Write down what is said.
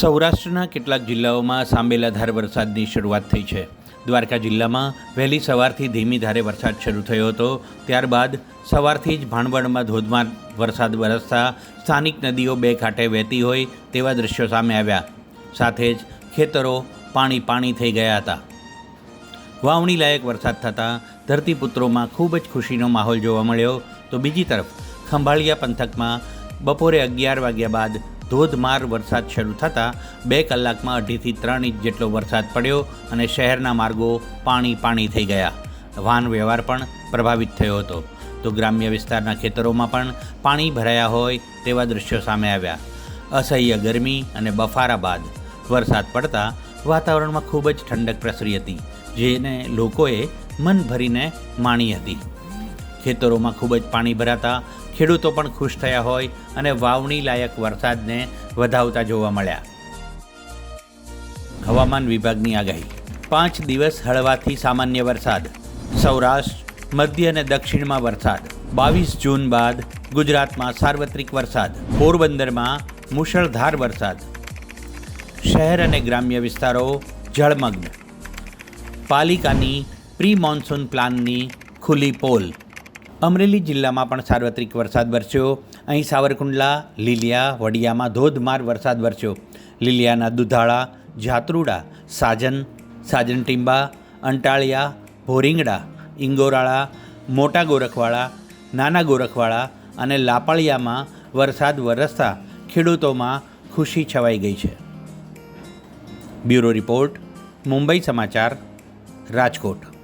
સૌરાષ્ટ્રના કેટલાક જિલ્લાઓમાં સાંબેલાધાર વરસાદની શરૂઆત થઈ છે. દ્વારકા જિલ્લામાં વહેલી સવારથી ધીમી ધારે વરસાદ શરૂ થયો હતો. ત્યારબાદ સવારથી જ ભાણવડમાં ધોધમાર વરસાદ વરસતા સ્થાનિક નદીઓ બે કાંઠે વહેતી હોય તેવા દૃશ્યો સામે આવ્યા. સાથે જ ખેતરો પાણી પાણી થઈ ગયા હતા. વાવણી લાયક વરસાદ થતાં ધરતીપુત્રોમાં ખૂબ જ ખુશીનો માહોલ જોવા મળ્યો. તો બીજી તરફ ખંભાળિયા પંથકમાં બપોરે અગિયાર વાગ્યા બાદ ધોધમાર વરસાદ શરૂ થતાં બે કલાકમાં અઢીથી ત્રણ ઇંચ જેટલો વરસાદ પડ્યો અને શહેરના માર્ગો પાણી પાણી થઈ ગયા. વાહન વ્યવહાર પણ પ્રભાવિત થયો હતો. તો ગ્રામ્ય વિસ્તારના ખેતરોમાં પણ પાણી ભરાયા હોય તેવા દૃશ્યો સામે આવ્યા. અસહ્ય ગરમી અને બફારા બાદ વરસાદ પડતા વાતાવરણમાં ખૂબ જ ઠંડક પ્રસરી હતી, જેને લોકોએ મન ભરીને માણી હતી. ખેતરોમાં ખૂબ જ પાણી ભરાતા ખેડૂતો પણ ખુશ થયા હોય અને વાવણી લાયક વરસાદને વધાવતા જોવા મળ્યા. હવામાન વિભાગની આગાહી. પાંચ દિવસ હળવાથી સામાન્ય વરસાદ. સૌરાષ્ટ્ર, મધ્ય અને દક્ષિણમાં વરસાદ. બાવીસ જૂન બાદ ગુજરાતમાં સાર્વત્રિક વરસાદ. પોરબંદરમાં મુશળધાર વરસાદ. શહેર અને ગ્રામ્ય વિસ્તારો જળમગ્ન. પાલિકાની પ્રી મોન્સૂન પ્લાનની ખુલ્લી પોલ. અમરેલી જિલ્લામાં પણ સાર્વત્રિક વરસાદ વરસ્યો. અહીં સાવરકુંડલા, લીલિયા, વડિયામાં ધોધમાર વરસાદ વરસ્યો. લીલિયાના દુધાળા, જાત્રુડા, સાજન સાજન ટીંબા અંટાળિયા, ભોરિંગડા, ઇંગોરાળા, મોટા ગોરખવાળા, નાના ગોરખવાળા અને લાપાળિયામાં વરસાદ વરસતા ખેડૂતોમાં ખુશી છવાઈ ગઈ છે. બ્યુરો રિપોર્ટ, મુંબઈ સમાચાર, રાજકોટ.